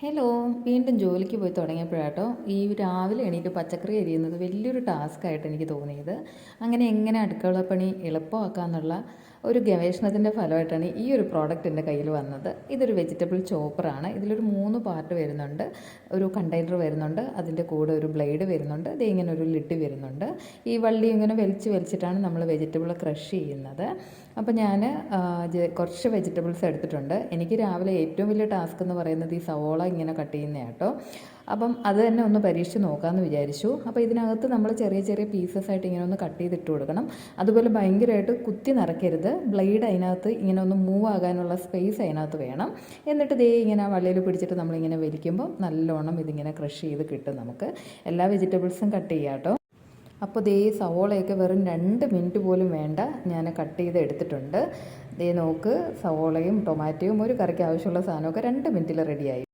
Hello വീണ്ടും ജോലിക്ക് പോയി തുടങ്ങിയപ്പോഴാട്ടോ ഈ രാവിലെ എണീറ്റ് പച്ചക്കറി അരിയുന്നത് വലിയൊരു ടാസ്ക് ആയിട്ട് എനിക്ക് തോന്നിയത്. അങ്ങനെ എങ്ങനെ അടുക്കള പണി എളുപ്പമാക്കാമെന്നുള്ള ഒരു ഗവേഷണത്തിന്റെ ഫലമായിട്ടാണ് ഈ ഒരു പ്രോഡക്റ്റ് എന്റെ കയ്യിൽ വന്നത്. ഇതൊരു വെജിറ്റബിൾ ചോപ്പറാണ് ഇതിലൊരു മൂന്ന് പാർട്ട് വരുന്നുണ്ട്. ഒരു കണ്ടെയ്നർ വരുന്നുണ്ട്. അതിന്റെ കൂടെ ഒരു ബ്ലേഡ് വരുന്നുണ്ട്. ഇത് ഇങ്ങനെ ഒരു ലിഡ് വരുന്നുണ്ട്. ഈ വള്ളി ഇങ്ങനെ വലിച്ച് വലിച്ചിട്ടാണ് നമ്മൾ വെജിറ്റബിൾ ക്രഷ് ചെയ്യുന്നത്. അപ്പോൾ ഞാൻ കുറച്ച് വെജിറ്റബിൾസ് എടുത്തിട്ടുണ്ട്. എനിക്ക് രാവിലെ ഏറ്റവും വലിയ ടാസ്ക് എന്ന് പറയുന്നത് ഈ സവോള ഇങ്ങനെ കട്ട് ചെയ്യുന്നതാണ് കേട്ടോ അപ്പം അത് തന്നെ ഒന്ന് പരീക്ഷിച്ച് നോക്കാമെന്ന് വിചാരിച്ചു. അപ്പോൾ ഇതിനകത്ത് നമ്മൾ ചെറിയ ചെറിയ പീസസ് ആയിട്ട് ഇങ്ങനെ ഒന്ന് കട്ട് ചെയ്തിട്ട് കൊടുക്കണം. അതുപോലെ ഭയങ്കരമായിട്ട് കുത്തി നിറയ്ക്കരുത്. ബ്ലേഡ് അതിനകത്ത് ഇങ്ങനെ ഒന്ന് മൂവ് ആകാനുള്ള സ്പേസ് അതിനകത്ത് വേണം. എന്നിട്ട് ദേ ഇങ്ങനെ വള്ളിയിൽ പിടിച്ചിട്ട് നമ്മളിങ്ങനെ വലിക്കുമ്പോൾ നല്ലോണം ഇതിങ്ങനെ ക്രഷ് ചെയ്ത് കിട്ടും നമുക്ക്. എല്ലാ വെജിറ്റബിൾസും കട്ട് ചെയ്യാം കേട്ടോ അപ്പോൾ ദേ സവോളയൊക്കെ വെറും രണ്ട് മിനിറ്റ് പോലും വേണ്ട. ഞാൻ കട്ട് ചെയ്ത് എടുത്തിട്ടുണ്ട്. ദേ നോക്ക് സവോളയും ടൊമാറ്റോയും ഒരു കറിക്ക് ആവശ്യമുള്ള സാധനമൊക്കെ രണ്ട് മിനിറ്റിൽ റെഡിയായി